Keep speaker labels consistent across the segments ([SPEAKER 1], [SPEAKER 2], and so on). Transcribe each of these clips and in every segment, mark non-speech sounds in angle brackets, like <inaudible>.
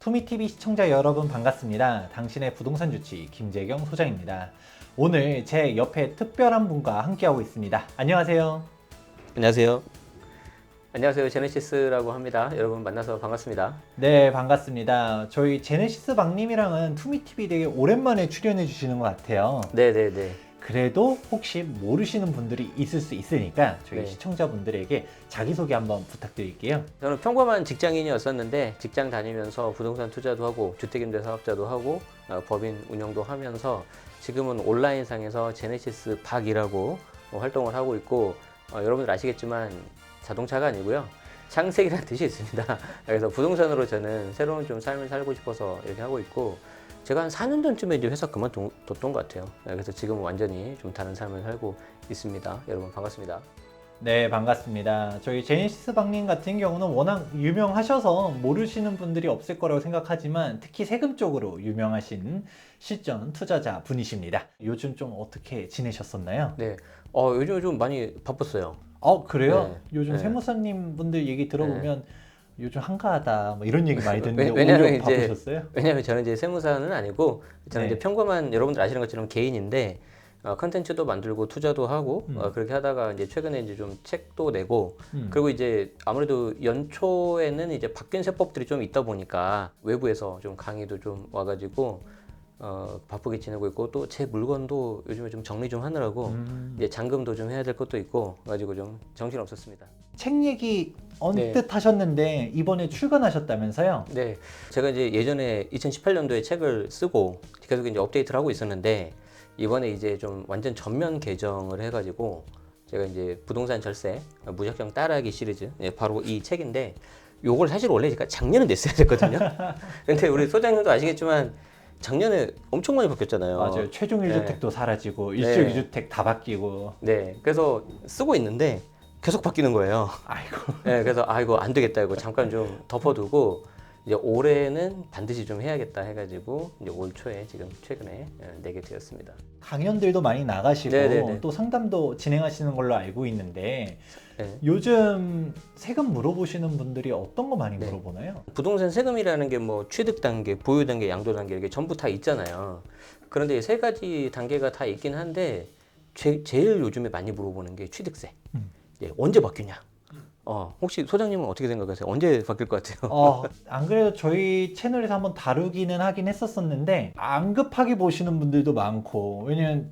[SPEAKER 1] 투미TV 시청자 여러분 반갑습니다. 당신의 부동산 주치 김재경 소장입니다. 오늘 제 옆에 특별한 분과 함께하고 있습니다. 안녕하세요.
[SPEAKER 2] 안녕하세요. 안녕하세요. 제네시스라고 합니다. 여러분 만나서 반갑습니다.
[SPEAKER 1] 네, 반갑습니다. 저희 제네시스 박님이랑은 투미TV 되게 오랜만에 출연해 주시는 것 같아요.
[SPEAKER 2] 네네네.
[SPEAKER 1] 그래도 혹시 모르시는 분들이 있을 수 있으니까 저희
[SPEAKER 2] 네.
[SPEAKER 1] 시청자분들에게 자기소개 한번 부탁드릴게요.
[SPEAKER 2] 저는 평범한 직장인이었었는데 직장 다니면서 부동산 투자도 하고 주택임대 사업자도 하고 어, 법인 운영도 하면서 지금은 온라인상에서 제네시스 박이라고 뭐 활동을 하고 있고 어, 여러분들 아시겠지만 자동차가 아니고요. 창세기라는 <laughs> 뜻이 있습니다. 그래서 부동산으로 저는 새로운 좀 삶을 살고 싶어서 이렇게 하고 있고 제가 한 4년 전쯤에 이제 회사 그만뒀던 것 같아요. 네, 그래서 지금은 완전히 좀 다른 삶을 살고 있습니다. 여러분 반갑습니다.
[SPEAKER 1] 네, 반갑습니다. 저희 제네시스 박님 같은 경우는 워낙 유명하셔서 모르시는 분들이 없을 거라고 생각하지만 특히 세금 쪽으로 유명하신 실전 투자자 분이십니다. 요즘 좀 어떻게 지내셨었나요?
[SPEAKER 2] 네. 어, 요즘 좀 많이 바빴어요.
[SPEAKER 1] 어, 그래요?
[SPEAKER 2] 네.
[SPEAKER 1] 요즘
[SPEAKER 2] 네.
[SPEAKER 1] 세무사님 분들 얘기 들어보면 요즘 한가하다 뭐 이런 얘기 많이 <laughs> 듣는데
[SPEAKER 2] 왜- 왜냐면 이제-
[SPEAKER 1] 바쁘셨어요?
[SPEAKER 2] 왜냐하면 저는 이제 세무사는 아니고 저는
[SPEAKER 1] 네.
[SPEAKER 2] 이제 평범한 여러분들 아시는 것처럼 개인인데 어, 컨텐츠도 만들고 투자도 하고
[SPEAKER 1] 음.
[SPEAKER 2] 어, 그렇게 하다가 이제 최근에 이제 좀 책도 내고
[SPEAKER 1] 음.
[SPEAKER 2] 그리고 이제 아무래도 연초에는 이제 바뀐 세법들이 좀 있다 보니까 외부에서 좀 강의도 좀 와가지고 어, 바쁘게 지내고 있고 또 제 물건도 요즘에 좀 정리 좀 하느라고
[SPEAKER 1] 음.
[SPEAKER 2] 이제 잔금도 좀 해야 될 것도 있고 가지고 좀 정신 없었습니다.
[SPEAKER 1] 책 얘기 언뜻 하셨는데 이번에 출간하셨다면서요?
[SPEAKER 2] 네, 제가 이제 예전에 2018년도에 책을 쓰고 계속 이제 업데이트를 하고 있었는데 이번에 이제 좀 완전 전면 개정을 해가지고 제가 이제 부동산 절세 무작정 따라하기 시리즈 예, 바로 이 책인데 요걸 사실 원래 제가 작년에 냈어야 됐거든요. <laughs> 근데 우리 소장님도 아시겠지만 작년에 엄청 많이 바뀌었잖아요.
[SPEAKER 1] 맞아요. 최종
[SPEAKER 2] 네.
[SPEAKER 1] 1주택도 사라지고 일주
[SPEAKER 2] 네.
[SPEAKER 1] 2주택 다 바뀌고
[SPEAKER 2] 네, 그래서 쓰고 있는데 계속 바뀌는 거예요.
[SPEAKER 1] 아이고 <laughs>
[SPEAKER 2] 네, 그래서 아 이거 안 되겠다 이거 잠깐 좀 덮어두고 이제 올해는 반드시 좀 해야겠다 해가지고 이제 올 초에 지금 최근에 예, 내게 되었습니다.
[SPEAKER 1] 강연들도 많이 나가시고
[SPEAKER 2] 네네네.
[SPEAKER 1] 또 상담도 진행하시는 걸로 알고 있는데
[SPEAKER 2] 네.
[SPEAKER 1] 요즘 세금 물어보시는 분들이 어떤 거 많이
[SPEAKER 2] 네.
[SPEAKER 1] 물어보나요?
[SPEAKER 2] 부동산 세금이라는 게 뭐 취득 단계, 보유 단계, 양도 단계 이게 전부 다 있잖아요. 그런데 이 세 가지 단계가 다 있긴 한데 제, 제일 요즘에 많이 물어보는 게 취득세.
[SPEAKER 1] 음.
[SPEAKER 2] 예, 언제 바뀌냐? 어, 혹시 소장님은 어떻게 생각하세요? 언제 바뀔 것 같아요?
[SPEAKER 1] 어, 안 그래도 저희 채널에서 한번 다루기는 하긴 했었었는데 안 급하게 보시는 분들도 많고 왜냐면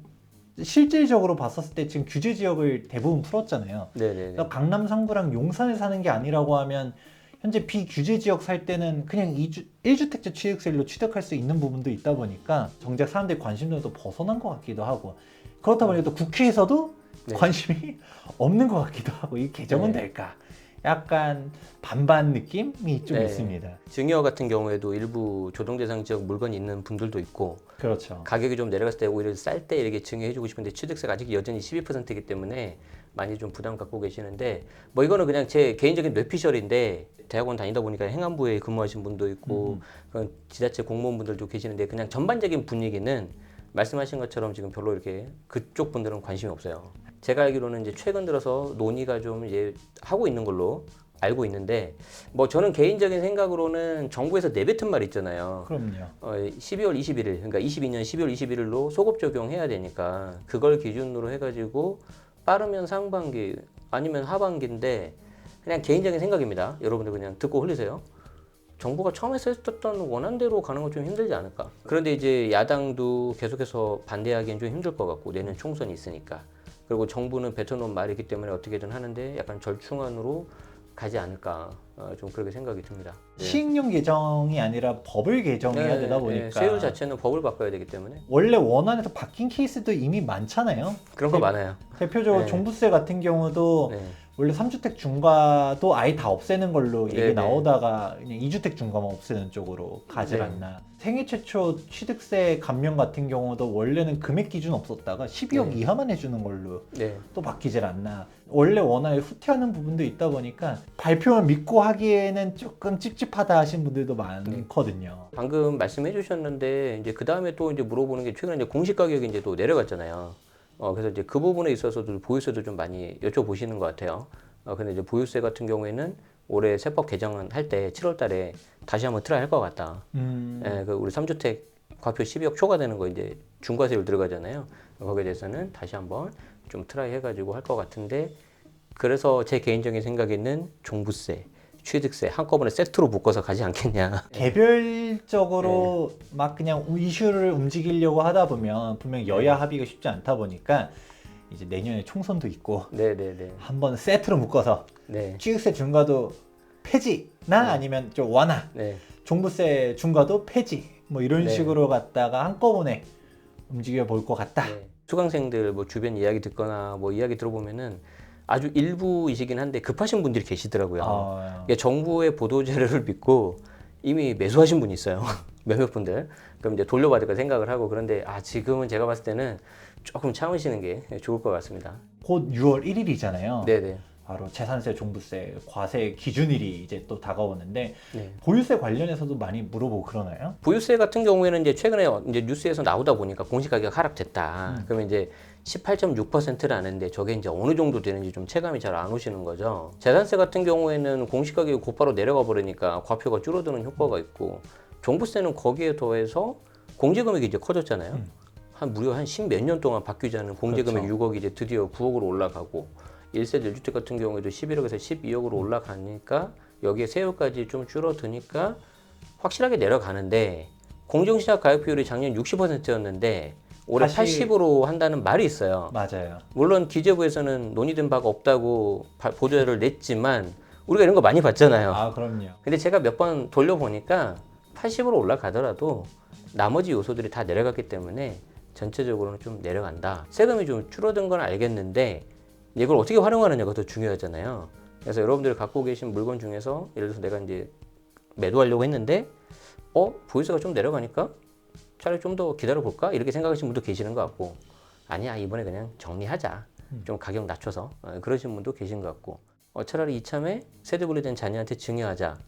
[SPEAKER 1] 실질적으로 봤었을 때 지금 규제 지역을 대부분 풀었잖아요. 그래서 강남 3구랑 용산에 사는 게 아니라고 하면 현재 비규제 지역 살 때는 그냥 2주, 1주택자 취득세율로 취득할 수 있는 부분도 있다 보니까 정작 사람들이 관심도도 벗어난 것 같기도 하고 그렇다 보니까 또 국회에서도
[SPEAKER 2] 네.
[SPEAKER 1] 관심이 <laughs> 없는 것 같기도 하고 이 개정은
[SPEAKER 2] 네.
[SPEAKER 1] 될까 약간 반반 느낌이 좀
[SPEAKER 2] 네.
[SPEAKER 1] 있습니다.
[SPEAKER 2] 증여 같은 경우에도 일부 조정대상 지역 물건이 있는 분들도 있고
[SPEAKER 1] 그렇죠.
[SPEAKER 2] 가격이 좀 내려갔을 때 오히려 쌀 때 이렇게 증여해주고 싶은데 취득세가 아직 여전히 12%이기 때문에 많이 좀 부담 갖고 계시는데 뭐 이거는 그냥 제 개인적인 뇌피셜인데 대학원 다니다 보니까 행안부에 근무하신 분도 있고
[SPEAKER 1] 음.
[SPEAKER 2] 그런 지자체 공무원분들도 계시는데 그냥 전반적인 분위기는 말씀하신 것처럼 지금 별로 이렇게 그쪽 분들은 관심이 없어요. 제가 알기로는 이제 최근 들어서 논의가 좀 이제 하고 있는 걸로 알고 있는데 뭐 저는 개인적인 생각으로는 정부에서 내뱉은 말 있잖아요.
[SPEAKER 1] 그럼요.
[SPEAKER 2] 어, 12월 21일, 그러니까 22년 12월 21일로 소급 적용해야 되니까 그걸 기준으로 해가지고 빠르면 상반기 아니면 하반기인데 그냥 개인적인 생각입니다. 여러분들 그냥 듣고 흘리세요. 정부가 처음에 썼던 원안대로 가는 건 좀 힘들지 않을까. 그런데 이제 야당도 계속해서 반대하기엔 좀 힘들 것 같고 내년 총선이 있으니까. 그리고 정부는 뱉어놓은 말이기 때문에 어떻게든 하는데 약간 절충안으로 가지 않을까. 어, 좀 그렇게 생각이 듭니다. 네.
[SPEAKER 1] 시행령 개정이 아니라 법을 개정해야
[SPEAKER 2] 네,
[SPEAKER 1] 되다
[SPEAKER 2] 네,
[SPEAKER 1] 보니까
[SPEAKER 2] 세율 자체는 법을 바꿔야 되기 때문에
[SPEAKER 1] 원래 원안에서 바뀐 케이스도 이미 많잖아요.
[SPEAKER 2] 그런 거
[SPEAKER 1] 네.
[SPEAKER 2] 많아요.
[SPEAKER 1] 대표적으로
[SPEAKER 2] 네.
[SPEAKER 1] 종부세 같은 경우도
[SPEAKER 2] 네.
[SPEAKER 1] 원래 3주택 중과도 아예 다 없애는 걸로 얘기
[SPEAKER 2] 네네.
[SPEAKER 1] 나오다가 그냥 2주택 중과만 없애는 쪽으로 가질
[SPEAKER 2] 네.
[SPEAKER 1] 않나. 생애 최초 취득세 감면 같은 경우도 원래는 금액 기준 없었다가 12억
[SPEAKER 2] 네.
[SPEAKER 1] 이하만 해주는 걸로
[SPEAKER 2] 네.
[SPEAKER 1] 또 바뀌질 않나. 원래 원안에 후퇴하는 부분도 있다 보니까 발표만 믿고 하기에는 조금 찝찝하다 하신 분들도 많거든요.
[SPEAKER 2] 방금 말씀해 주셨는데 이제 그 다음에 또 이제 물어보는 게 최근에 이제 공시 가격이 이제 또 내려갔잖아요. 어 그래서 이제 그 부분에 있어서도 보유세도 좀 많이 여쭤보시는 것 같아요. 어 근데 이제 보유세 같은 경우에는 올해 세법 개정을 할때 7월 달에 다시 한번 트라이 할것 같다.
[SPEAKER 1] 음,
[SPEAKER 2] 예, 그 우리 3주택 과표 12억 초과되는 거 이제 중과세율 들어가잖아요. 거기에 대해서는 다시 한번 좀 트라이 해가지고 할 것 같은데 그래서 제 개인적인 생각에는 종부세, 취득세 한꺼번에 세트로 묶어서 가지 않겠냐. <laughs>
[SPEAKER 1] 개별적으로 막 그냥 이슈를 움직이려고 하다 보면 분명 여야 합의가 쉽지 않다 보니까 이제 내년에 총선도 있고
[SPEAKER 2] 네네네.
[SPEAKER 1] 한번 세트로 묶어서
[SPEAKER 2] 네.
[SPEAKER 1] 취득세 중과도 폐지나 아니면 좀 완화,
[SPEAKER 2] 네.
[SPEAKER 1] 종부세 중과도 폐지 뭐 이런
[SPEAKER 2] 네.
[SPEAKER 1] 식으로 갖다가 한꺼번에 움직여 볼 것 같다.
[SPEAKER 2] 네. 수강생들 뭐 주변 이야기 듣거나 뭐 이야기 들어보면은 아주 일부이시긴 한데 급하신 분들이 계시더라고요.
[SPEAKER 1] 어,
[SPEAKER 2] 이게 정부의 보도 자료를 믿고 이미 매수하신 분이 있어요. <laughs> 몇몇 분들. 그럼 이제 돌려받을까 생각을 하고 그런데 아 지금은 제가 봤을 때는 조금 참으시는 게 좋을 것 같습니다.
[SPEAKER 1] 곧 6월 1일이잖아요.
[SPEAKER 2] 네네.
[SPEAKER 1] 바로 재산세, 종부세, 과세 기준일이 이제 또 다가오는데
[SPEAKER 2] 네.
[SPEAKER 1] 보유세 관련해서도 많이 물어보고 그러나요?
[SPEAKER 2] 보유세 같은 경우에는 이제 최근에 이제 뉴스에서 나오다 보니까 공시 가격 하락됐다.
[SPEAKER 1] 음.
[SPEAKER 2] 그러면 이제 18.6%라는데 저게 이제 어느 정도 되는지 좀 체감이 잘 안 오시는 거죠. 재산세 같은 경우에는 공시 가격이 곧바로 내려가 버리니까 과표가 줄어드는 효과가 있고 종부세는 거기에 더해서 공제 금액이 이제 커졌잖아요.
[SPEAKER 1] 음.
[SPEAKER 2] 한 무려 한 십 몇 년 동안 바뀌지 않은 공제 금액
[SPEAKER 1] 그렇죠.
[SPEAKER 2] 6억이 이제 드디어 9억으로 올라가고 1세대 1주택 같은 경우에도 11억에서 12억으로 올라가니까 여기에 세율까지 좀 줄어드니까 확실하게 내려가는데 공정시작 가격 비율이 작년 60%였는데 올해
[SPEAKER 1] 다시-
[SPEAKER 2] 80 으로 한다는 말이 있어요.
[SPEAKER 1] 맞아요.
[SPEAKER 2] 물론 기재부에서는 논의된 바가 없다고 바- 보도를 냈지만 우리가 이런 거 많이 봤잖아요.
[SPEAKER 1] 아 그럼요.
[SPEAKER 2] 근데 제가 몇 번 돌려보니까 80으로 올라가더라도 나머지 요소들이 다 내려갔기 때문에 전체적으로는 좀 내려간다. 세금이 좀 줄어든 건 알겠는데 이걸 어떻게 활용하느냐가 더 중요하잖아요. 그래서 여러분들이 갖고 계신 물건 중에서 예를 들어서 내가 이제 매도하려고 했는데 어 보유세가 좀 내려가니까 차라리 좀 더 기다려 볼까 이렇게 생각하시는 분도 계시는 것 같고 아니야 이번에 그냥 정리하자 좀 가격 낮춰서 어, 그러신 분도 계신 것 같고 어, 차라리 이참에 세대 분리된 자녀한테 증여하자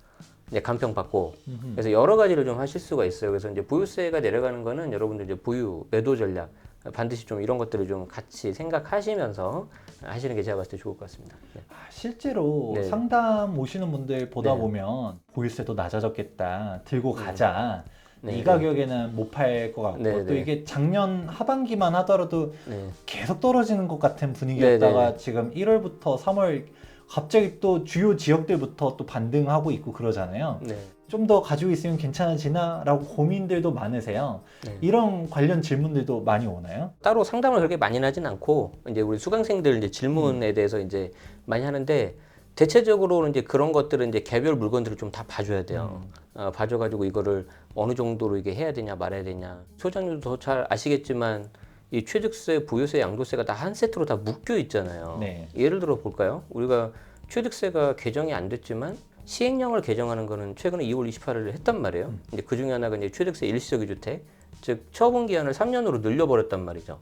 [SPEAKER 2] 이제 간평 받고
[SPEAKER 1] 음흠.
[SPEAKER 2] 그래서 여러 가지를 좀 하실 수가 있어요. 그래서 이제 보유세가 내려가는 거는 여러분들 이제 보유 매도 전략 반드시 좀 이런 것들을 좀 같이 생각하시면서 하시는 게 제가 봤을 때 좋을 것 같습니다. 네.
[SPEAKER 1] 아, 실제로
[SPEAKER 2] 네.
[SPEAKER 1] 상담 오시는 분들 보다
[SPEAKER 2] 네.
[SPEAKER 1] 보면 보유세도 낮아졌겠다. 들고 가자.
[SPEAKER 2] 네,
[SPEAKER 1] 이
[SPEAKER 2] 네.
[SPEAKER 1] 가격에는 못 팔 것 같고
[SPEAKER 2] 네,
[SPEAKER 1] 또
[SPEAKER 2] 네.
[SPEAKER 1] 이게 작년 하반기만 하더라도
[SPEAKER 2] 네.
[SPEAKER 1] 계속 떨어지는 것 같은 분위기였다가
[SPEAKER 2] 네,
[SPEAKER 1] 지금 1월부터 3월 갑자기 또 주요 지역들부터 또 반등하고 있고 그러잖아요.
[SPEAKER 2] 네.
[SPEAKER 1] 좀 더 가지고 있으면 괜찮아지나라고 고민들도 많으세요.
[SPEAKER 2] 네.
[SPEAKER 1] 이런 관련 질문들도 많이 오나요?
[SPEAKER 2] 따로 상담을 그렇게 많이 하진 않고 이제 우리 수강생들 이제 질문에 대해서 이제 많이 하는데 대체적으로는 이제 그런 것들은 이제 개별 물건들을 좀 다 봐줘야 돼요. 어, 봐줘가지고 이거를 어느 정도로 이게 해야 되냐 말아야 되냐. 소장님도 더 잘 아시겠지만 이 취득세, 부유세, 양도세가 다 한 세트로 다 묶여 있잖아요.
[SPEAKER 1] 네.
[SPEAKER 2] 예를 들어 볼까요? 우리가 취득세가 개정이 안 됐지만 시행령을 개정하는 거는 최근에 2월 28일에 했단 말이에요. 이제 그 중에 하나가 이제 취득세 일시적의 주택, 즉 처분 기한을 3년으로 늘려버렸단 말이죠.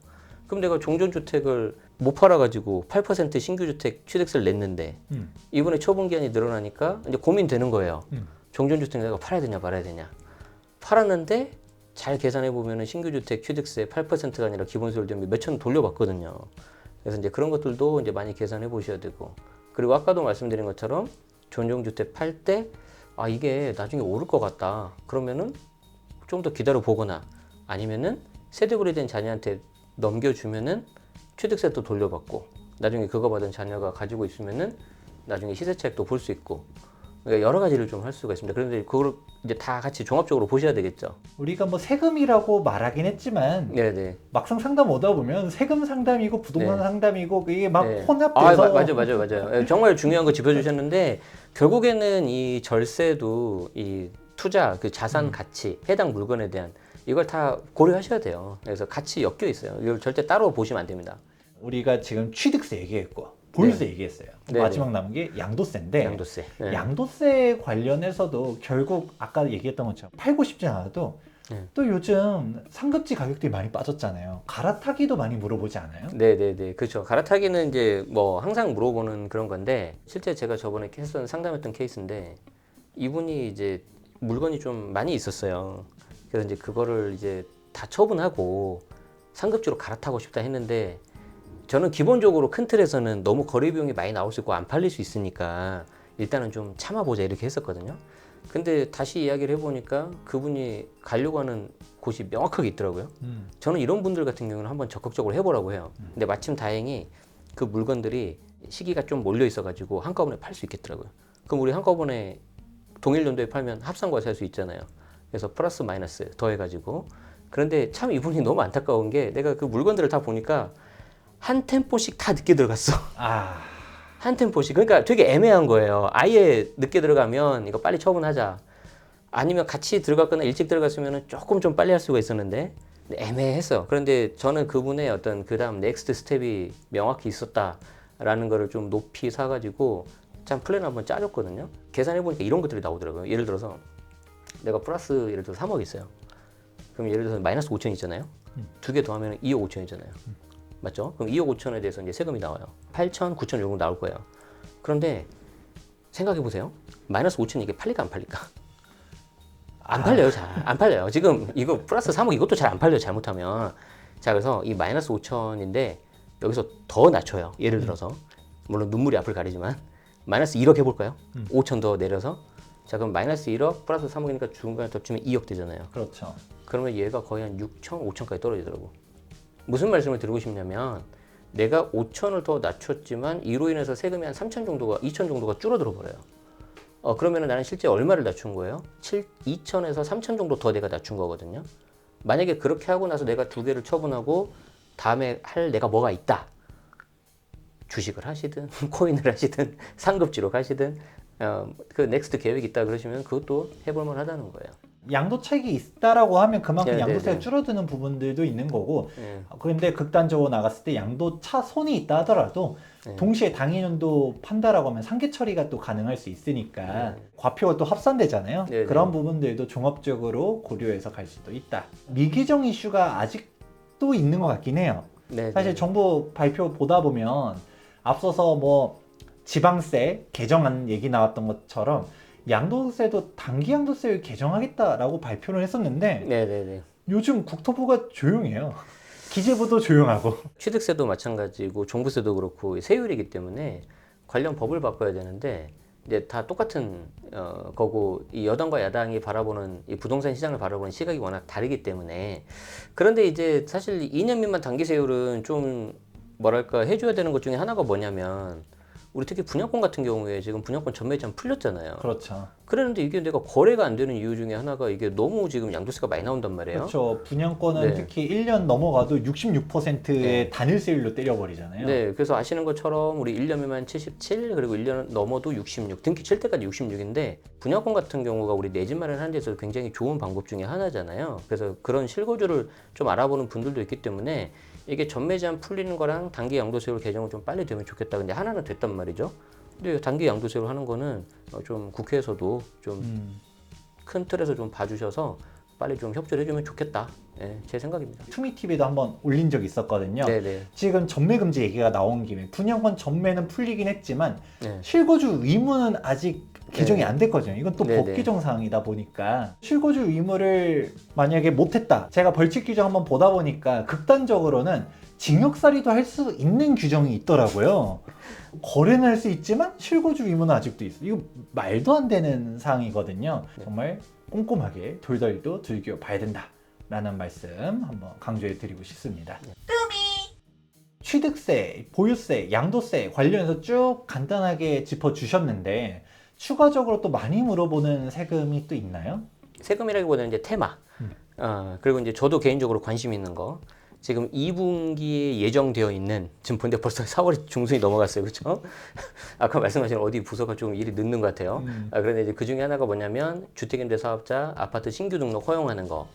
[SPEAKER 2] 그럼 내가 종전주택을 못 팔아가지고 8% 신규 주택 취득세를 냈는데
[SPEAKER 1] 음.
[SPEAKER 2] 이번에 처분 기한이 늘어나니까 이제 고민되는 거예요.
[SPEAKER 1] 음.
[SPEAKER 2] 종전주택 내가 팔아야 되냐 말아야 되냐. 팔았는데 잘 계산해 보면은 신규 주택 취득세 8%가 아니라 기본소득 대비 몇천 돌려받거든요. 그래서 이제 그런 것들도 이제 많이 계산해 보셔야 되고 그리고 아까도 말씀드린 것처럼 전용주택 팔 때 아 이게 나중에 오를 것 같다. 그러면은 좀 더 기다려 보거나 아니면은 세대 분리된 자녀한테 넘겨주면은 취득세도 돌려받고 나중에 그거 받은 자녀가 가지고 있으면은 나중에 시세 차익도 볼 수 있고 그러니까 여러 가지를 좀 할 수가 있습니다. 그런데 그걸 이제 다 같이 종합적으로 보셔야 되겠죠.
[SPEAKER 1] 우리가 뭐 세금이라고 말하긴 했지만
[SPEAKER 2] 네네.
[SPEAKER 1] 막상 상담 오다 보면 세금 상담이고 부동산
[SPEAKER 2] 네.
[SPEAKER 1] 상담이고 이게 막
[SPEAKER 2] 네.
[SPEAKER 1] 혼합돼서
[SPEAKER 2] 아, 맞아요, 맞아요. 예, 정말 중요한 거 짚어주셨는데 결국에는 이 절세도 이 투자 그 자산
[SPEAKER 1] 음.
[SPEAKER 2] 가치 해당 물건에 대한 이걸 다 고려하셔야 돼요. 그래서 같이 엮여 있어요. 이걸 절대 따로 보시면 안 됩니다.
[SPEAKER 1] 우리가 지금 취득세 얘기했고 보유세 얘기했어요.
[SPEAKER 2] 네,
[SPEAKER 1] 마지막 남은 게 양도세인데
[SPEAKER 2] 양도세. 네.
[SPEAKER 1] 양도세 관련해서도 결국 아까 얘기했던 것처럼 팔고 싶지 않아도
[SPEAKER 2] 네.
[SPEAKER 1] 또 요즘 상급지 가격들이 많이 빠졌잖아요. 갈아타기도 많이 물어보지 않아요?
[SPEAKER 2] 네, 네, 네, 그렇죠. 갈아타기는 이제 뭐 항상 물어보는 그런 건데 실제 제가 저번에 했던 상담했던 케이스인데 이분이 이제 물건이 좀 많이 있었어요. 그래서 이제 그거를 이제 다 처분하고 상급지로 갈아타고 싶다 했는데 저는 기본적으로 큰 틀에서는 너무 거래 비용이 많이 나올 수 있고 안 팔릴 수 있으니까 일단은 좀 참아보자 이렇게 했었거든요. 근데 다시 이야기를 해보니까 그분이 가려고 하는 곳이 명확하게 있더라고요.
[SPEAKER 1] 음.
[SPEAKER 2] 저는 이런 분들 같은 경우는 한번 적극적으로 해보라고 해요. 근데 마침 다행히 그 물건들이 시기가 좀 몰려 있어가지고 한꺼번에 팔 수 있겠더라고요. 그럼 우리 한꺼번에 동일 연도에 팔면 합산과 살 수 있잖아요. 그래서 플러스 마이너스 더해가지고 그런데 참 이분이 너무 안타까운 게 내가 그 물건들을 다 보니까 한 템포씩 다 늦게 들어갔어.
[SPEAKER 1] 아,
[SPEAKER 2] 한 템포씩. 그러니까 되게 애매한 거예요. 아예 늦게 들어가면 이거 빨리 처분하자. 아니면 같이 들어갔거나 일찍 들어갔으면 조금 좀 빨리 할 수가 있었는데 애매했어. 그런데 저는 그분의 어떤 그 다음 넥스트 스텝이 명확히 있었다라는 거를 좀 높이 사가지고 참 플랜 한번 짜줬거든요. 계산해보니까 이런 것들이 나오더라고요. 예를 들어서 내가 플러스 예를 들어서 3억 있어요. 그럼 예를 들어서 마이너스 5천 있잖아요. 두개 더하면 2억 5천이잖아요. 맞죠? 그럼 2억 5천에 대해서 이제 세금이 나와요. 8천, 9천 정도 나올 거예요. 그런데 생각해 보세요. 마이너스 5천 이게 팔릴까 안 팔릴까? 안 팔려요, 잘. 안 팔려요. 지금 이거 플러스 3억 이것도 잘 안 팔려요, 잘못하면. 자, 그래서 이 마이너스 5천인데 여기서 더 낮춰요. 예를 들어서. 물론 눈물이 앞을 가리지만 마이너스 1억 해볼까요? 5천 더 내려서. 자, 그럼 마이너스 1억 플러스 3억이니까 중간에 덧주면 2억 되잖아요.
[SPEAKER 1] 그렇죠.
[SPEAKER 2] 그러면 얘가 거의 한 6천, 5천까지 떨어지더라고. 무슨 말씀을 드리고 싶냐면 내가 5천을 더 낮췄지만 이로 인해서 세금이 한 3천 정도가 2천 정도가 줄어들어 버려요. 어 그러면 나는 실제 얼마를 낮춘 거예요? 7 2천에서 3천 정도 더 내가 낮춘 거거든요. 만약에 그렇게 하고 나서 내가 두 개를 처분하고 다음에 할 내가 뭐가 있다. 주식을 하시든 <laughs> 코인을 하시든 <laughs> 상급지로 가시든 어, 그 넥스트 계획이 있다 그러시면 그것도 해볼 만하다는 거예요.
[SPEAKER 1] 양도 차익이 있다라고 하면 그만큼
[SPEAKER 2] 네, 네,
[SPEAKER 1] 양도세가
[SPEAKER 2] 네.
[SPEAKER 1] 줄어드는 부분들도 있는 거고
[SPEAKER 2] 예.
[SPEAKER 1] 그런데 극단적으로 나갔을 때 양도 차 손이 있다 하더라도
[SPEAKER 2] 네.
[SPEAKER 1] 동시에 당일연도 판다라고 하면 상계 처리가 또 가능할 수 있으니까
[SPEAKER 2] 네.
[SPEAKER 1] 과표가 또 합산되잖아요.
[SPEAKER 2] 네, 네.
[SPEAKER 1] 그런 부분들도 종합적으로 고려해서 갈 수도 있다. 미규정 이슈가 아직도 있는 것 같긴 해요.
[SPEAKER 2] 네,
[SPEAKER 1] 사실
[SPEAKER 2] 네.
[SPEAKER 1] 정부 발표 보다 보면 앞서서 뭐 지방세 개정안 얘기 나왔던 것처럼 양도세도 단기 양도세를 개정하겠다라고 발표를 했었는데
[SPEAKER 2] 네, 네, 네.
[SPEAKER 1] 요즘 국토부가 조용해요. 기재부도 조용하고.
[SPEAKER 2] 취득세도 마찬가지고 종부세도 그렇고 세율이기 때문에 관련 법을 바꿔야 되는데 이제 다 똑같은 어, 거고 이 여당과 야당이 바라보는 이 부동산 시장을 바라보는 시각이 워낙 다르기 때문에 그런데 이제 사실 2년 미만 단기 세율은 좀 뭐랄까 해줘야 되는 것 중에 하나가 뭐냐면 우리 특히 분양권 같은 경우에 지금 분양권 전매 제한 풀렸잖아요.
[SPEAKER 1] 그렇죠.
[SPEAKER 2] 그랬는데 이게 내가 거래가 안 되는 이유 중에 하나가 이게 너무 지금 양도세가 많이 나온단 말이에요.
[SPEAKER 1] 그렇죠. 분양권은
[SPEAKER 2] 네.
[SPEAKER 1] 특히 1년 넘어가도 66%의
[SPEAKER 2] 네.
[SPEAKER 1] 단일 세율로 때려버리잖아요.
[SPEAKER 2] 네, 그래서 아시는 것처럼 우리 1년 미만 77 그리고 1년 넘어도 66 등기 칠 때까지 66인데 분양권 같은 경우가 우리 내 집 마련하는 데 있어서 굉장히 좋은 방법 중에 하나잖아요. 그래서 그런 실거주를 좀 알아보는 분들도 있기 때문에 이게 전매 제한 풀리는 거랑 단기 양도세율 개정을 좀 빨리 되면 좋겠다. 근데 하나는 됐단 말이죠. 근데 단기 양도세율 하는 거는 어, 좀 국회에서도 좀큰
[SPEAKER 1] 음.
[SPEAKER 2] 틀에서 좀 봐주셔서 빨리 좀 협조를 해주면 좋겠다. 예, 제 생각입니다.
[SPEAKER 1] 투미TV도 한번 올린 적이 있었거든요.
[SPEAKER 2] 네네.
[SPEAKER 1] 지금 전매 금지 얘기가 나온 김에 분양권 전매는 풀리긴 했지만
[SPEAKER 2] 네.
[SPEAKER 1] 실거주 의무는 아직 개정이
[SPEAKER 2] 네.
[SPEAKER 1] 안 됐거든요. 이건 또
[SPEAKER 2] 네,
[SPEAKER 1] 법
[SPEAKER 2] 네.
[SPEAKER 1] 규정 사항이다 보니까 실거주 의무를 만약에 못했다. 제가 벌칙 규정 한번 보다 보니까 극단적으로는 징역살이도 할 수 있는 규정이 있더라고요. 거래는 할 수 있지만 실거주 의무는 아직도 있어. 이거 말도 안 되는 사항이거든요.
[SPEAKER 2] 네.
[SPEAKER 1] 정말 꼼꼼하게 돌돌이도 즐겨 봐야 된다라는 말씀 한번 강조해 드리고 싶습니다. 취득세, 보유세, 양도세 관련해서 쭉 간단하게 짚어 주셨는데 추가적으로 또 많이 물어보는 세금이 또 있나요?
[SPEAKER 2] 세금이라기보다는 이제 테마.
[SPEAKER 1] 음.
[SPEAKER 2] 어, 그리고 이제 저도 개인적으로 관심 있는 거. 지금 2분기에 예정되어 있는 지금 본데 벌써 <laughs> 4월이 중순이 넘어갔어요, 그렇죠? <laughs> 아까 말씀하신 어디 부서가 좀 일이 늦는 것 같아요.
[SPEAKER 1] 음.
[SPEAKER 2] 아, 그런데 이제 그 중에 하나가 뭐냐면 주택임대 사업자 아파트 신규 등록 허용하는 거.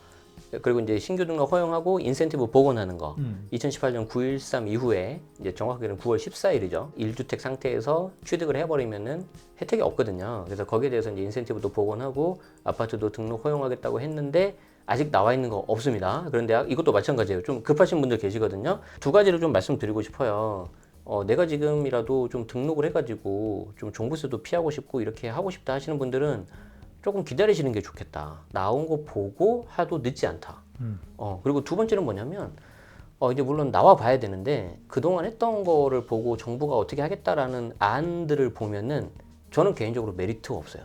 [SPEAKER 2] 그리고 이제 신규 등록 허용하고 인센티브 복원하는 거.
[SPEAKER 1] 음.
[SPEAKER 2] 2018년 9.13 이후에 이제 정확하게는 9월 14일이죠. 1주택 상태에서 취득을 해버리면은 혜택이 없거든요. 그래서 거기에 대해서 이제 인센티브도 복원하고 아파트도 등록 허용하겠다고 했는데 아직 나와 있는 거 없습니다. 그런데 이것도 마찬가지예요. 좀 급하신 분들 계시거든요. 두 가지를 좀 말씀드리고 싶어요. 어, 내가 지금이라도 좀 등록을 해가지고 좀 종부세도 피하고 싶고 이렇게 하고 싶다 하시는 분들은 조금 기다리시는 게 좋겠다. 나온 거 보고 하도 늦지 않다.
[SPEAKER 1] 음.
[SPEAKER 2] 어, 그리고 두 번째는 뭐냐면, 어, 이제 물론 나와 봐야 되는데, 그동안 했던 거를 보고 정부가 어떻게 하겠다라는 안들을 보면은 저는 개인적으로 메리트가 없어요.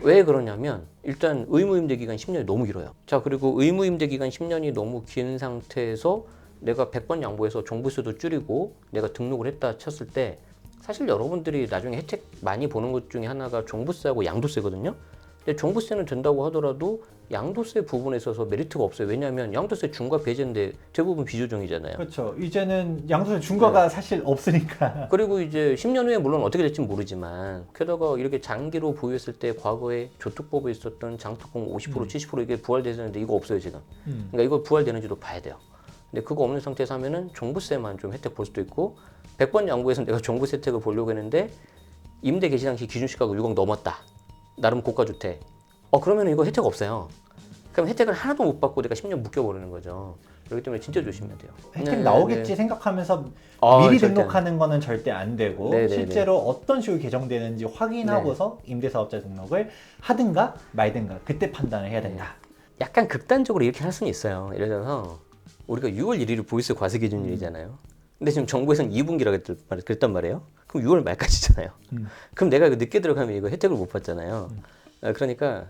[SPEAKER 2] 왜 그러냐면 일단 의무임대 기간 10년이 너무 길어요. 자 그리고 의무임대 기간 10년이 너무 긴 상태에서 내가 100번 양보해서 종부세도 줄이고 내가 등록을 했다 쳤을 때 사실 여러분들이 나중에 혜택 많이 보는 것 중에 하나가 종부세하고 양도세거든요. 근데 종부세는 된다고 하더라도 양도세 부분에 있어서 메리트가 없어요. 왜냐하면 양도세 중과 배제인데 대부분 비조정이잖아요.
[SPEAKER 1] 그렇죠. 이제는 양도세 중과가 사실 없으니까. <laughs>
[SPEAKER 2] 그리고 이제 10년 후에 물론 어떻게 될지 모르지만 게다가 이렇게 장기로 보유했을 때 과거에 조특법에 있었던 장특공 50% 70% 이게 부활되는데 이거 없어요 지금.
[SPEAKER 1] 음.
[SPEAKER 2] 그러니까 이거 부활되는지도 봐야 돼요. 근데 그거 없는 상태에서 하면은 종부세만 좀 혜택 볼 수도 있고 100번 양보해서 내가 종부세 혜택을 보려고 했는데 임대 개시 당시 기준 시가가 6억 넘었다. 나름 고가 주택. 어 그러면 이거 혜택 없어요. 그럼 혜택을 하나도 못 받고 내가 10년 묶여 버리는 거죠. 그렇기 때문에 진짜 조심해야 돼요.
[SPEAKER 1] 혜택
[SPEAKER 2] 네,
[SPEAKER 1] 나오겠지
[SPEAKER 2] 네.
[SPEAKER 1] 생각하면서
[SPEAKER 2] 아,
[SPEAKER 1] 미리
[SPEAKER 2] 절대
[SPEAKER 1] 등록하는 거는 절대 안 되고
[SPEAKER 2] 네, 네,
[SPEAKER 1] 실제로 어떤 식으로 개정되는지 확인하고서 임대사업자 등록을 하든가 말든가 그때 판단을 해야 된다.
[SPEAKER 2] 약간 극단적으로 이렇게 할 수는 있어요. 예를 들어서 우리가 6월 1일이 보이스 과세 기준일이잖아요. 근데 지금 정부에서는 2분기라고 그랬단 말이에요. 그럼 6월 말까지잖아요.
[SPEAKER 1] 음.
[SPEAKER 2] 그럼 내가 늦게 들어가면 이거 혜택을 못 받잖아요. 아, 그러니까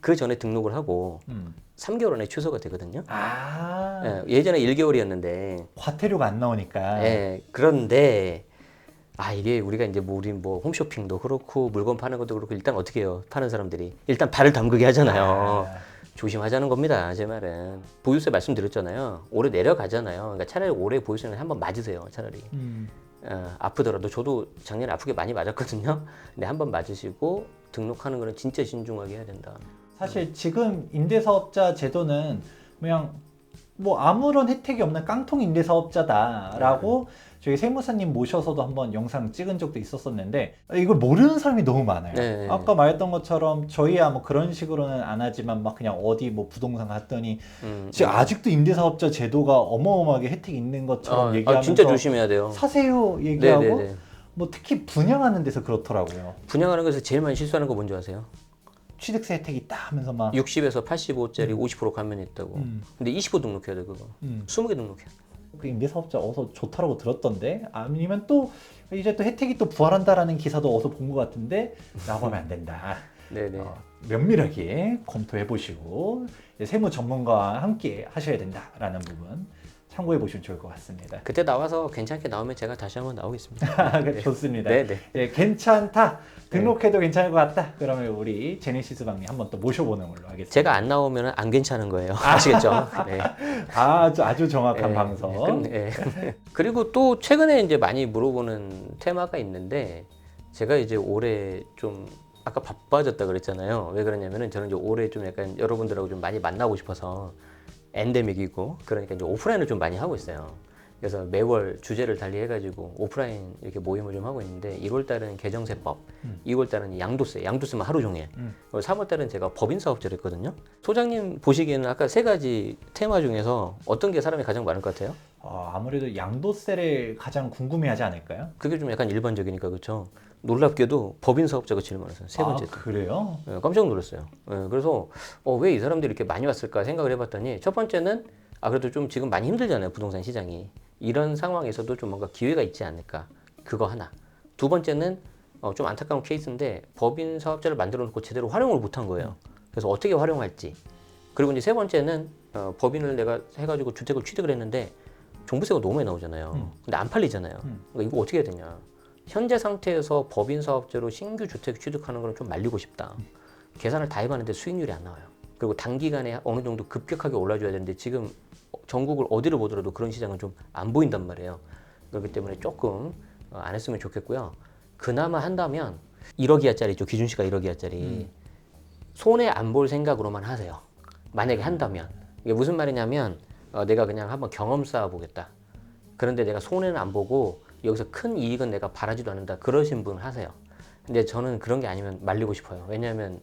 [SPEAKER 2] 그 전에 등록을 하고
[SPEAKER 1] 음.
[SPEAKER 2] 3개월 안에 취소가 되거든요.
[SPEAKER 1] 아
[SPEAKER 2] 예, 예전에 1개월이었는데
[SPEAKER 1] 과태료가 안 나오니까
[SPEAKER 2] 예, 그런데 아 이게 우리가 이제 뭐 우리 뭐 홈쇼핑도 그렇고 물건 파는 것도 그렇고 일단 어떻게 해요? 파는 사람들이 일단 발을 담그게 하잖아요.
[SPEAKER 1] 아,
[SPEAKER 2] 조심하자는 겁니다. 제 말은 보유세 말씀드렸잖아요. 올해 내려가잖아요. 그러니까 차라리 올해 보유세는 한번 맞으세요. 차라리
[SPEAKER 1] 음.
[SPEAKER 2] 어, 아프더라도 저도 작년에 아프게 많이 맞았거든요. 근데 한번 맞으시고 등록하는 거는 진짜 신중하게 해야 된다.
[SPEAKER 1] 사실 지금 임대사업자 제도는 그냥 뭐 아무런 혜택이 없는 깡통 임대사업자다라고 저희 세무사님 모셔서도 한번 영상 찍은 적도 있었었는데 이걸 모르는 사람이 너무 많아요.
[SPEAKER 2] 네.
[SPEAKER 1] 아까 말했던 것처럼 저희야 뭐 그런 식으로는 안 하지만 막 그냥 어디 뭐 부동산 갔더니
[SPEAKER 2] 음,
[SPEAKER 1] 지금 아직도 임대사업자 제도가 어마어마하게 혜택 있는 것처럼
[SPEAKER 2] 아,
[SPEAKER 1] 얘기하면서
[SPEAKER 2] 아, 진짜 조심해야 돼요.
[SPEAKER 1] 사세요 얘기하고
[SPEAKER 2] 네 네 네.
[SPEAKER 1] 뭐 특히 분양하는 데서 그렇더라고요.
[SPEAKER 2] 분양하는 것에서 제일 많이 실수하는 거 뭔지 아세요?
[SPEAKER 1] 취득세 혜택이 있다 하면서 막
[SPEAKER 2] 60에서 85짜리 50% 감면 있다고.
[SPEAKER 1] 음,
[SPEAKER 2] 근데 25 등록해야 돼 그거.
[SPEAKER 1] 음.
[SPEAKER 2] 20개 등록해.
[SPEAKER 1] 그 임대사업자 어서 좋다라고 들었던데 아니면 또 이제 또 혜택이 또 부활한다라는 기사도 어서 본 것 같은데 라고 하면 안 된다.
[SPEAKER 2] 네네.
[SPEAKER 1] 어, 면밀하게 검토해 보시고 세무 전문가와 함께 하셔야 된다라는 부분 참고해 보시면 좋을 것 같습니다. <laughs>
[SPEAKER 2] 그때 나와서 괜찮게 나오면 제가 다시 한번 나오겠습니다.
[SPEAKER 1] 그 <laughs> 좋습니다.
[SPEAKER 2] 네 네.
[SPEAKER 1] 예, 괜찮다. 등록해도 괜찮을 것 같다. 그러면 우리 제네시스 방님 한번 또 모셔보는 걸로 하겠습니다.
[SPEAKER 2] 제가 안 나오면 안 괜찮은 거예요. 아시겠죠? 네. <laughs>
[SPEAKER 1] 아주 아주 정확한
[SPEAKER 2] 예,
[SPEAKER 1] 방송.
[SPEAKER 2] 근데, 예. 그리고 또 최근에 이제 많이 물어보는 테마가 있는데 제가 이제 올해 좀 아까 바빠졌다 그랬잖아요. 왜 그러냐면은 저는 이제 올해 좀 약간 여러분들하고 좀 많이 만나고 싶어서 엔데믹이고 그러니까 이제 오프라인을 좀 많이 하고 있어요. 그래서 매월 주제를 달리 해가지고 오프라인 이렇게 모임을 좀 하고 있는데 1월 달은 개정세법,
[SPEAKER 1] 음.
[SPEAKER 2] 2월 달은 양도세, 양도세만 하루 종일,
[SPEAKER 1] 음.
[SPEAKER 2] 그리고 3월 달은 제가 법인 사업자를 했거든요. 소장님 보시기에는 아까 세 가지 테마 중에서 어떤 게 사람이 가장 많을 것 같아요?
[SPEAKER 1] 어, 아무래도 양도세를 가장 궁금해하지 않을까요?
[SPEAKER 2] 그게 좀 약간 일반적이니까 그렇죠. 놀랍게도 법인 사업자가 제일 많았어요. 세 번째.
[SPEAKER 1] 아, 그래요?
[SPEAKER 2] 예, 깜짝 놀랐어요. 예, 그래서 어, 왜 이 사람들이 이렇게 많이 왔을까 생각을 해봤더니 첫 번째는 아 그래도 좀 지금 많이 힘들잖아요 부동산 시장이 이런 상황에서도 좀 뭔가 기회가 있지 않을까 그거 하나. 두 번째는 어, 좀 안타까운 케이스인데 법인 사업자를 만들어 놓고 제대로 활용을 못한 거예요. 그래서 어떻게 활용할지. 그리고 이제 세 번째는 어, 법인을 내가 해가지고 주택을 취득을 했는데 종부세가 너무 많이 나오잖아요.
[SPEAKER 1] 음.
[SPEAKER 2] 근데 안 팔리잖아요.
[SPEAKER 1] 음.
[SPEAKER 2] 그러니까 이거 어떻게 해야 되냐. 현재 상태에서 법인 사업자로 신규 주택 취득하는 거는 좀 말리고 싶다. 계산을 다 해봤는데 수익률이 안 나와요. 그리고 단기간에 어느 정도 급격하게 올라줘야 되는데 지금 전국을 어디를 보더라도 그런 시장은 좀 안 보인단 말이에요. 그렇기 때문에 조금 어, 안 했으면 좋겠고요. 그나마 한다면 1억 이하짜리 죠 기준시가 1억 이하짜리
[SPEAKER 1] 음.
[SPEAKER 2] 손해 안 볼 생각으로만 하세요. 만약에 한다면 이게 무슨 말이냐면 어, 내가 그냥 한번 경험 쌓아 보겠다. 그런데 내가 손해는 안 보고 여기서 큰 이익은 내가 바라지도 않는다. 그러신 분 하세요. 근데 저는 그런 게 아니면 말리고 싶어요. 왜냐하면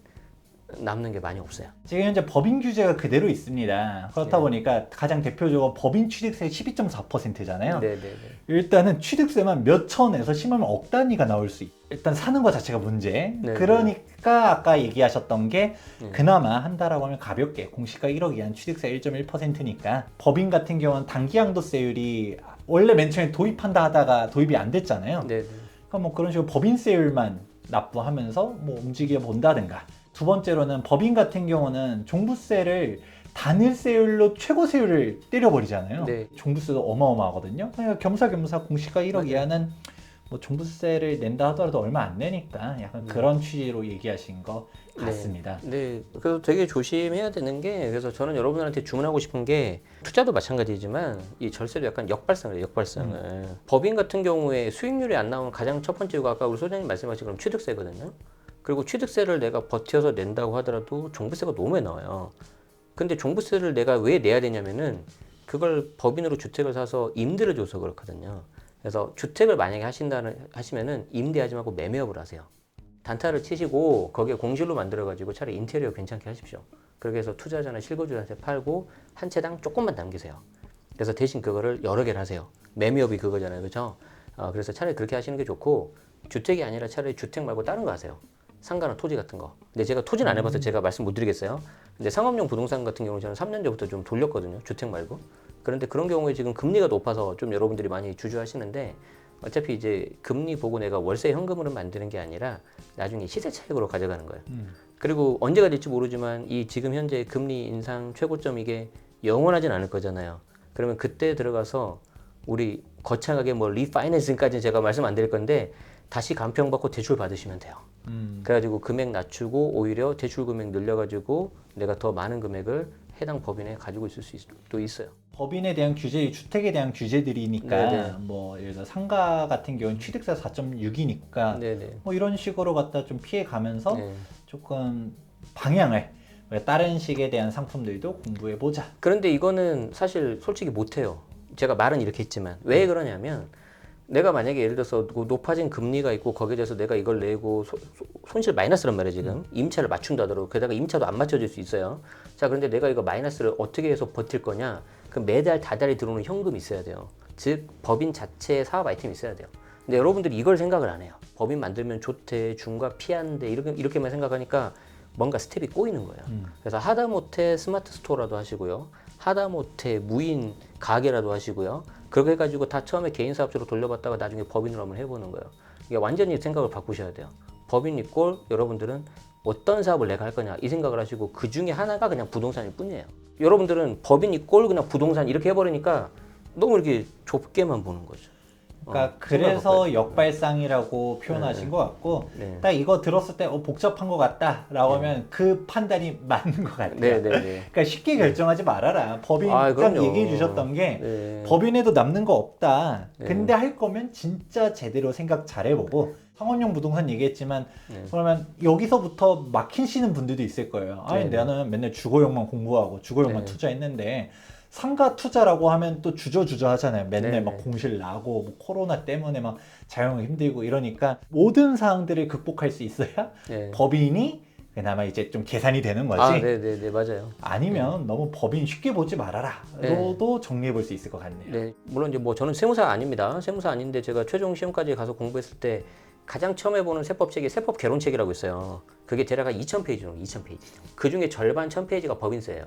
[SPEAKER 2] 남는 게 많이 없어요.
[SPEAKER 1] 지금 현재 법인 규제가 그대로 있습니다. 그렇다
[SPEAKER 2] 네.
[SPEAKER 1] 보니까 가장 대표적으로 법인 취득세 12.4%잖아요.
[SPEAKER 2] 네 네 네.
[SPEAKER 1] 일단은 취득세만 몇 천에서 심하면 억 단위가 나올 수 있. 일단 사는 것 자체가 문제.
[SPEAKER 2] 네,
[SPEAKER 1] 그러니까 아까 얘기하셨던 게
[SPEAKER 2] 네.
[SPEAKER 1] 그나마 한다라고 하면 가볍게 공시가 1억 이한 취득세 1.1%니까 법인 같은 경우는 단기 양도세율이 원래 맨 처음에 도입한다 하다가 도입이 안 됐잖아요.
[SPEAKER 2] 네네.
[SPEAKER 1] 그러니까 뭐 그런 식으로 법인세율만 납부하면서 뭐 움직여 본다든가 두 번째로는 법인 같은 경우는 종부세를 단일세율로 최고세율을 때려버리잖아요.
[SPEAKER 2] 네.
[SPEAKER 1] 종부세도 어마어마하거든요. 그러니까 겸사겸사 공시가 1억
[SPEAKER 2] 맞아요.
[SPEAKER 1] 이하는 뭐 종부세를 낸다 하더라도 얼마 안 내니까 약간
[SPEAKER 2] 네.
[SPEAKER 1] 그런 취지로 얘기하신 것
[SPEAKER 2] 네.
[SPEAKER 1] 같습니다.
[SPEAKER 2] 네, 그래서 되게 조심해야 되는 게 그래서 저는 여러분들한테 주문하고 싶은 게 투자도 마찬가지지만 이 절세도 약간 역발상을 역발상을. 법인 같은 경우에 수익률이 안 나오는 가장 첫 번째 이유가 아까 우리 소장님 말씀하신 그럼 취득세거든요. 그리고 취득세를 내가 버텨서 낸다고 하더라도 종부세가 너무 많이 나와요. 근데 종부세를 내가 왜 내야 되냐면은 그걸 법인으로 주택을 사서 임대를 줘서 그렇거든요. 그래서 주택을 만약에 하신다는 하시면은 임대하지 말고 매매업을 하세요. 단타를 치시고 거기에 공실로 만들어 가지고 차라리 인테리어 괜찮게 하십시오. 그렇게 해서 투자자나 실거주한테 팔고 한 채당 조금만 남기세요. 그래서 대신 그거를 여러 개를 하세요. 매매업이 그거잖아요, 그렇죠? 어, 그래서 차라리 그렇게 하시는 게 좋고 주택이 아니라 차라리 주택 말고 다른 거 하세요. 상가나 토지 같은 거. 근데 제가 토지는 안 해봐서 제가 말씀 못 드리겠어요. 근데 상업용 부동산 같은 경우는 저는 3년 전부터 좀 돌렸거든요. 주택 말고. 그런데 그런 경우에 지금 금리가 높아서 좀 여러분들이 많이 주저하시는데 어차피 이제 금리 보고 내가 월세 현금으로 만드는 게 아니라 나중에 시세 차익으로 가져가는 거예요.
[SPEAKER 1] 음.
[SPEAKER 2] 그리고 언제가 될지 모르지만 이 지금 현재 금리 인상 최고점 이게 영원하진 않을 거잖아요. 그러면 그때 들어가서 우리 거창하게 뭐 리파이낸싱까지는 제가 말씀 안 드릴 건데 다시 간평받고 대출 받으시면 돼요.
[SPEAKER 1] 음.
[SPEAKER 2] 그래가지고 금액 낮추고 오히려 대출 금액 늘려가지고 내가 더 많은 금액을 해당 법인에 가지고 있을 수도 있어요.
[SPEAKER 1] 법인에 대한 규제, 주택에 대한 규제들이니까
[SPEAKER 2] 네네.
[SPEAKER 1] 뭐 예를 들어 상가 같은 경우는 취득세 4.6이니까
[SPEAKER 2] 네네.
[SPEAKER 1] 뭐 이런 식으로 갖다 좀 피해 가면서
[SPEAKER 2] 네.
[SPEAKER 1] 조금 방향을 왜 다른 식에 대한 상품들도 공부해 보자.
[SPEAKER 2] 그런데 이거는 사실 솔직히 못해요. 제가 말은 이렇게 했지만 왜 그러냐면 내가 만약에 예를 들어서 그 높아진 금리가 있고 거기에 대해서 내가 이걸 내고 소- 소- 손실 마이너스란 말이에요 지금 임차를 맞춘다더라도 게다가 임차도 안 맞춰질 수 있어요. 자 그런데 내가 이거 마이너스를 어떻게 해서 버틸 거냐? 그럼 매달 다달이 들어오는 현금이 있어야 돼요. 즉 법인 자체의 사업 아이템이 있어야 돼요. 근데 여러분들이 이걸 생각을 안 해요. 법인 만들면 좋대, 중과 피한대 이렇게 이렇게만 생각하니까 뭔가 스텝이 꼬이는 거예요. 그래서 하다못해 스마트 스토어라도 하시고요. 하다못해 무인 가게라도 하시고요. 그렇게 해가지고 다 처음에 개인 사업자로 돌려봤다가 나중에 법인으로 한번 해보는 거예요. 이게 완전히 생각을 바꾸셔야 돼요. 법인 이꼴 여러분들은 어떤 사업을 내가 할 거냐 이 생각을 하시고 그 중에 하나가 그냥 부동산일 뿐이에요. 여러분들은 법인 이 꼴 그냥 부동산 이렇게 해버리니까 너무 이렇게 좁게만 보는 거죠.
[SPEAKER 1] 그러니까
[SPEAKER 2] 어,
[SPEAKER 1] 그래서 역발상이라고 표현하신 것 같고
[SPEAKER 2] 네.
[SPEAKER 1] 딱 이거 들었을 때 어, 복잡한 것 같다라고 하면 그 판단이 <laughs> 맞는 것 같아요.
[SPEAKER 2] 네, 네, 네.
[SPEAKER 1] 그러니까 쉽게 결정하지 말아라. 법인
[SPEAKER 2] 아,
[SPEAKER 1] 딱. 얘기해 주셨던 게
[SPEAKER 2] 네.
[SPEAKER 1] 법인에도 남는 거 없다.
[SPEAKER 2] 네.
[SPEAKER 1] 근데 할 거면 진짜 제대로 생각 잘 해보고 성원용 부동산 얘기했지만
[SPEAKER 2] 네.
[SPEAKER 1] 그러면 여기서부터 막히시는 분들도 있을 거예요. 아니
[SPEAKER 2] 네.
[SPEAKER 1] 나는 맨날 주거용만 공부하고 주거용만
[SPEAKER 2] 네.
[SPEAKER 1] 투자했는데 상가 투자라고 하면 또 주저주저 하잖아요. 맨날
[SPEAKER 2] 네,
[SPEAKER 1] 막
[SPEAKER 2] 네.
[SPEAKER 1] 공실 나고 뭐 코로나 때문에 막 자영 힘들고 이러니까 모든 사항들을 극복할 수 있어야
[SPEAKER 2] 네.
[SPEAKER 1] 법인이 그나마 이제 좀 계산이 되는 거지.
[SPEAKER 2] 아, 네, 네, 네, 맞아요.
[SPEAKER 1] 아니면 너무 법인 쉽게 보지 말아라.
[SPEAKER 2] 네.
[SPEAKER 1] 로도 정리해 볼 수 있을 것 같네요.
[SPEAKER 2] 네, 물론 이제 뭐 저는 세무사 아닙니다. 세무사 아닌데 제가 최종 시험까지 가서 공부했을 때 가장 처음 해보는 세법책이 세법 개론책이라고 있어요. 그게 대략 한 2,000페이지 정도, 2,000페이지. 그 중에 절반 1,000페이지가 법인세예요.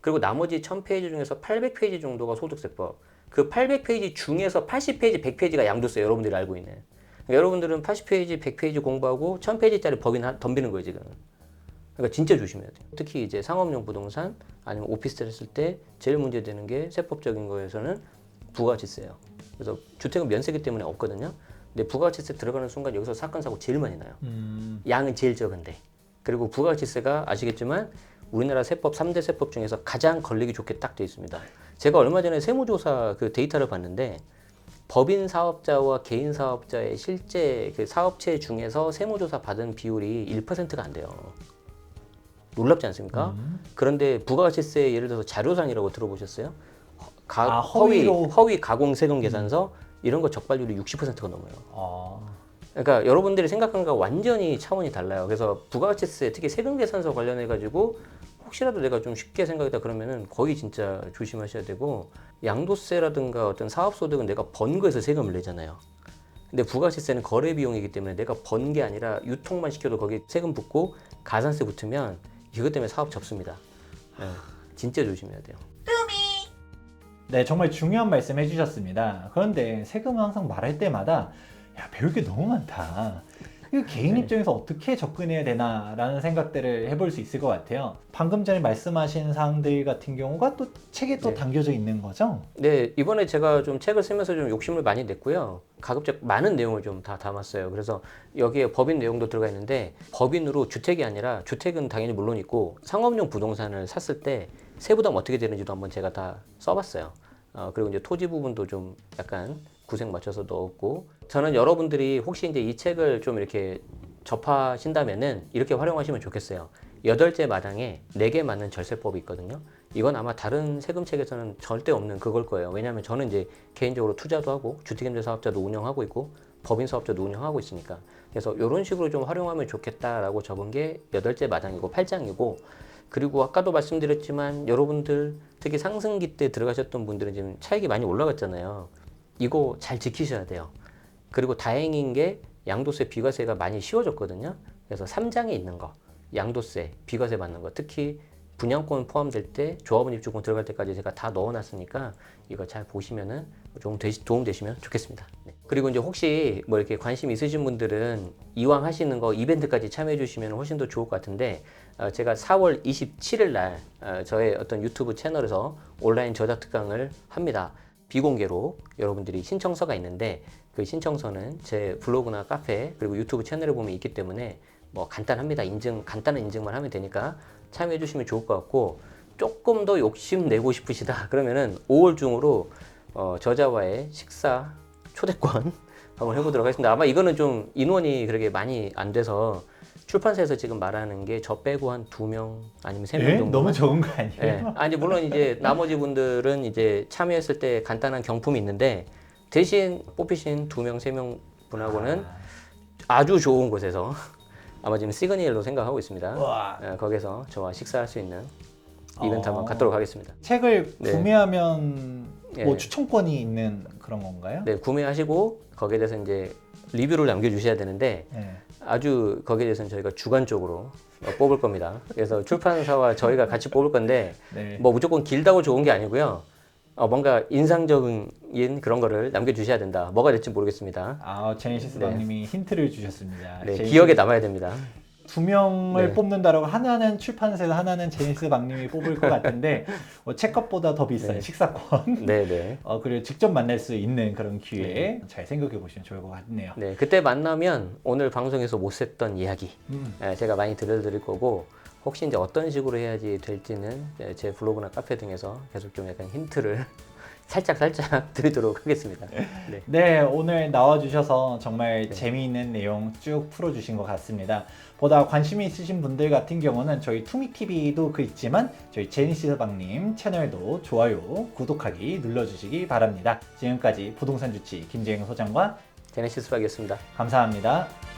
[SPEAKER 2] 그리고 나머지 1,000페이지 중에서 800페이지 정도가 소득세법. 그 800페이지 중에서 80페이지, 100페이지가 양도세 여러분들이 알고 있는. 그러니까 여러분들은 80페이지, 100페이지 공부하고 1,000페이지짜리 법인 한- 덤비는 거예요 지금. 그러니까 진짜 조심해야 돼요. 특히 이제 상업용 부동산 아니면 오피스텔 했을 때 제일 문제되는 게 세법적인 거에서는 부가가치세예요. 그래서 주택은 면세기 때문에 없거든요. 근데 부가가치세 들어가는 순간 여기서 사건 사고 제일 많이 나요.
[SPEAKER 1] 음,
[SPEAKER 2] 양은 제일 적은데. 그리고 부가가치세가 아시겠지만 우리나라 세법 3대 세법 중에서 가장 걸리기 좋게 딱 돼 있습니다. 제가 얼마 전에 세무조사 그 데이터를 봤는데 법인 사업자와 개인 사업자의 실제 그 사업체 중에서 세무조사 받은 비율이 1%가 안 돼요. 놀랍지 않습니까?
[SPEAKER 1] 음.
[SPEAKER 2] 그런데 부가가치세 예를 들어서 자료상이라고 들어보셨어요? 허- 가,
[SPEAKER 1] 아,
[SPEAKER 2] 허위.
[SPEAKER 1] 허위
[SPEAKER 2] 가공 세금 계산서 이런 거 적발률이 60%가 넘어요.
[SPEAKER 1] 어,
[SPEAKER 2] 그러니까 여러분들이 생각한 거 완전히 차원이 달라요. 그래서 부가가치세 특히 세금 계산서 관련해 가지고 혹시라도 내가 좀 쉽게 생각했다 그러면은 거의 진짜 조심하셔야 되고 양도세라든가 어떤 사업소득은 내가 번 거에서 세금을 내잖아요. 근데 부가가치세는 거래 비용이기 때문에 내가 번 게 아니라 유통만 시켜도 거기 세금 붙고 가산세 붙으면 이것 때문에 사업 접습니다. 네, 진짜 조심해야 돼요.
[SPEAKER 1] 네, 정말 중요한 말씀 해주셨습니다. 그런데 세금은 항상 말할 때마다 야 배울 게 너무 많다. 그 개인
[SPEAKER 2] 네.
[SPEAKER 1] 입장에서 어떻게 접근해야 되나라는 생각들을 해볼 수 있을 것 같아요. 방금 전에 말씀하신 사항들 같은 경우가 또 책에 또
[SPEAKER 2] 네.
[SPEAKER 1] 담겨져 있는 거죠?
[SPEAKER 2] 네, 이번에 제가 좀 책을 쓰면서 좀 욕심을 많이 냈고요. 가급적 많은 내용을 좀 다 담았어요. 그래서 여기에 법인 내용도 들어가 있는데 법인으로 주택이 아니라 주택은 당연히 물론 있고 상업용 부동산을 샀을 때 세부담 어떻게 되는지도 한번 제가 다 써봤어요. 어, 그리고 이제 토지 부분도 좀 약간 구색 맞춰서 넣었고 저는 여러분들이 혹시 이제 이 책을 좀 이렇게 접하신다면은 이렇게 활용하시면 좋겠어요. 여덟째 마당에 네 개 맞는 절세법이 있거든요. 이건 아마 다른 세금 책에서는 절대 없는 그걸 거예요. 왜냐하면 저는 이제 개인적으로 투자도 하고 주택임대 사업자도 운영하고 있고 법인 사업자도 운영하고 있으니까 그래서 이런 식으로 좀 활용하면 좋겠다라고 적은 게 여덟째 마당이고 팔장이고 그리고 아까도 말씀드렸지만 여러분들 특히 상승기 때 들어가셨던 분들은 지금 차익이 많이 올라갔잖아요. 이거 잘 지키셔야 돼요. 그리고 다행인 게 양도세, 비과세가 많이 쉬워졌거든요. 그래서 3장에 있는 거, 양도세, 비과세 받는 거, 특히 분양권 포함될 때 조합원 입주권 들어갈 때까지 제가 다 넣어놨으니까 이거 잘 보시면은 좀 도움 되시면 좋겠습니다. 네. 그리고 이제 혹시 뭐 이렇게 관심 있으신 분들은 이왕 하시는 거 이벤트까지 참여해 주시면 훨씬 더 좋을 것 같은데 어, 제가 4월 27일 날 어, 저의 어떤 유튜브 채널에서 온라인 저작 특강을 합니다. 비공개로 여러분들이 신청서가 있는데 그 신청서는 제 블로그나 카페 그리고 유튜브 채널에 보면 있기 때문에 뭐 간단합니다. 인증 간단한 인증만 하면 되니까 참여해 주시면 좋을 것 같고 조금 더 욕심 내고 싶으시다 <laughs> 그러면은 5월 중으로 어, 저자와의 식사 초대권 <laughs> 한번 해보도록 하겠습니다. 아마 이거는 좀 인원이 그렇게 많이 안 돼서 출판사에서 지금 말하는 게 저 빼고 한 두 명 아니면 세명
[SPEAKER 1] 예?
[SPEAKER 2] 정도
[SPEAKER 1] 너무 적은 거 아니에요?
[SPEAKER 2] 예. 아니 물론 이제 나머지 분들은 이제 참여했을 때 간단한 경품이 있는데 대신 뽑히신 두 명 세 명 분하고는 아 주 좋은 곳에서 <laughs> 아마 지금 시그니엘로 생각하고 있습니다.
[SPEAKER 1] 와.
[SPEAKER 2] 예, 거기서 저와 식사할 수 있는 이벤트 한번
[SPEAKER 1] 어.
[SPEAKER 2] 갖도록 하겠습니다.
[SPEAKER 1] 책을
[SPEAKER 2] 네.
[SPEAKER 1] 구매하면 뭐
[SPEAKER 2] 예.
[SPEAKER 1] 추천권이 있는 그런 건가요?
[SPEAKER 2] 네, 구매하시고 거기에 대해서 이제 리뷰를 남겨주셔야 되는데
[SPEAKER 1] 네.
[SPEAKER 2] 아주 거기에 대해서는 저희가 주관적으로 어, 뽑을 겁니다. 그래서 출판사와 저희가 같이 뽑을 건데
[SPEAKER 1] 네.
[SPEAKER 2] 뭐 무조건 길다고 좋은 게 아니고요. 어, 뭔가 인상적인 그런 거를 남겨주셔야 된다. 뭐가 될지 모르겠습니다.
[SPEAKER 1] 아 제네시스
[SPEAKER 2] 네.
[SPEAKER 1] 방님이 힌트를 주셨습니다.
[SPEAKER 2] 네,
[SPEAKER 1] 제네시스
[SPEAKER 2] 기억에 남아야 됩니다.
[SPEAKER 1] 두 명을
[SPEAKER 2] 네.
[SPEAKER 1] 뽑는다라고 하나는 출판사에서 하나는 제니스 박님이 뽑을 것 같은데 어, 책값보다 더 비싼
[SPEAKER 2] 네.
[SPEAKER 1] 식사권 <laughs>
[SPEAKER 2] 네, 네.
[SPEAKER 1] 어, 그리고 직접 만날 수 있는 그런 기회 잘 생각해 보시면 좋을 것 같네요.
[SPEAKER 2] 네, 그때 만나면 오늘 방송에서 못 했던 이야기
[SPEAKER 1] 음.
[SPEAKER 2] 예, 제가 많이 들려드릴 거고 혹시 이제 어떤 식으로 해야지 될지는 예, 제 블로그나 카페 등에서 계속 좀 약간 힌트를 <laughs> 살짝 살짝 <laughs> 드리도록 하겠습니다. 네.
[SPEAKER 1] 네, 오늘 나와주셔서 정말
[SPEAKER 2] 네.
[SPEAKER 1] 재미있는 내용 쭉 풀어주신 것 같습니다. 보다 관심이 있으신 분들 같은 경우는 저희 투미TV도 그 있지만 저희 제니시스 박님 채널도 좋아요, 구독하기 눌러주시기 바랍니다. 지금까지 부동산 주치 김재영 소장과
[SPEAKER 2] 제네시스 박이었습니다.
[SPEAKER 1] 감사합니다.